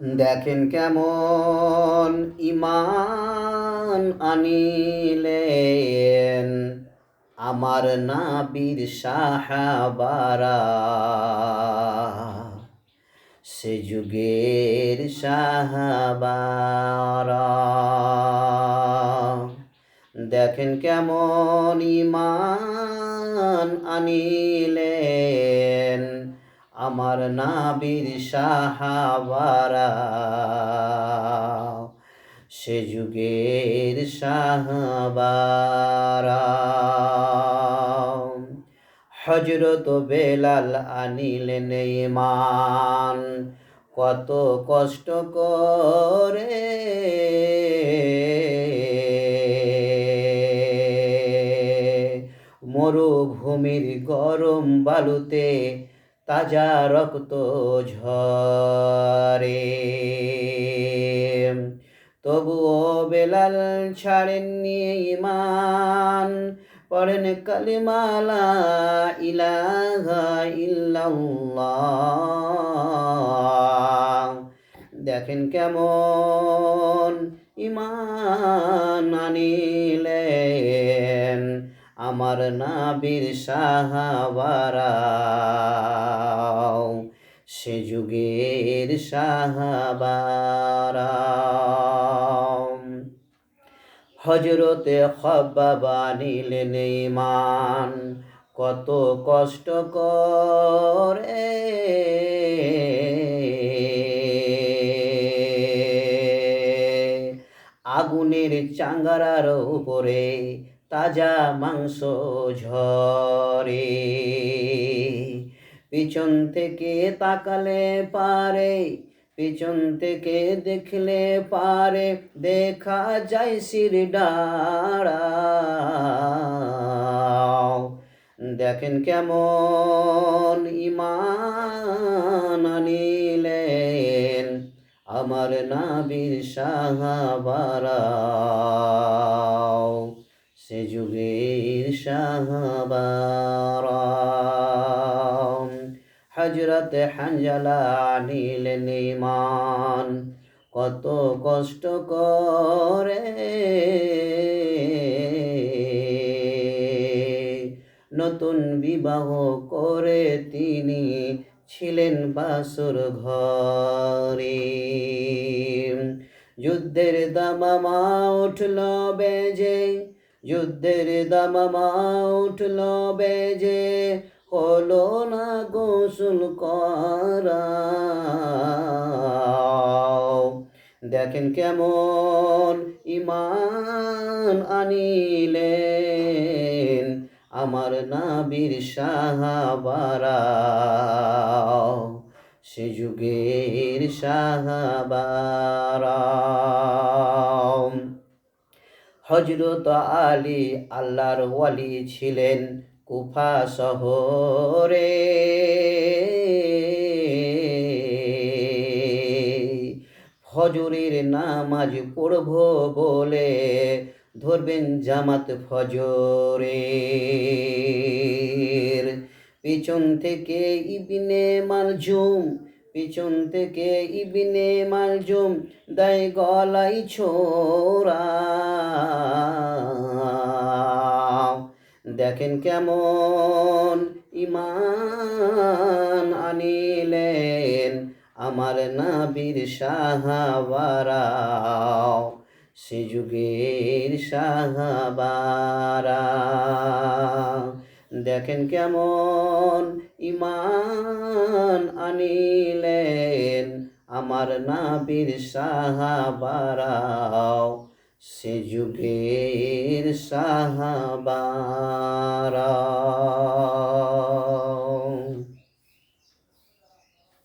দেখেন কেমন ইমান আনিলেন আমার নাবির সাহাবারা। সে যুগের সাহাবারা। দেখেন কেমন ইমান আনিলেন আমার নাবির সাহাবারা। সে যুগের সাহাবারা। হজরত বেলাল আনিলেন ইমান কত কষ্ট করে মরুভূমির গরম বালুতে তাজা রক্ত ঝরে। তবুও বেলাল ছাড়েননি ইমান পড়েন কালিমালা ইলাহা ইল্লাল্লাহ। দেখেন কেমন ইমান আনিলেন। আমার নাবির সাহাবারা সে যুগের সাহাবারা হজরতে নিলেন ইমান কত কষ্ট করে। আগুনের চাঙ্গারার উপরে তাজা মাংস ঝরে। পিছন থেকে তাকালে পারে, পিছন থেকে দেখলে পারে, দেখা যায় শির ডাড়া। দেখেন কেমন ইমান আনিলেন আমার নাবির সাহাবারা। সে যুগের সাহাবারা হজরত হাঞ্জালা আনিলেন ইমান কত কষ্ট করে নতুন বিবাহ করে তিনি ছিলেন বাসুর ঘরে। যুদ্ধের দামামা উঠল বেজে যুদ্ধের দামামা উঠল বেজে, হলো না গোসল করা দেখেন কেমন ইমান আনিলেন আমার নাবির সাহাবারা সে যুগের সাহাবারা হজরত আলী আল্লাহর ওয়ালি ছিলেন কুফা শহরে। ফজরের নামাজ পড়ব বলে ধরবেন জামাত ফজরে পিছন থেকে ইবিনে মালজুম পিছন থেকে ইবিনে মালজুম দেয় গলাই ছোরা দেখেন কেমন ইমান আনিলেন আমার নাবির সাহাবারা। সে যুগের সাহাবারা। দেখেন কেমন ইমান আনিলেন আমার নাবির সাহাবারাও সে যুগের সাহাবারা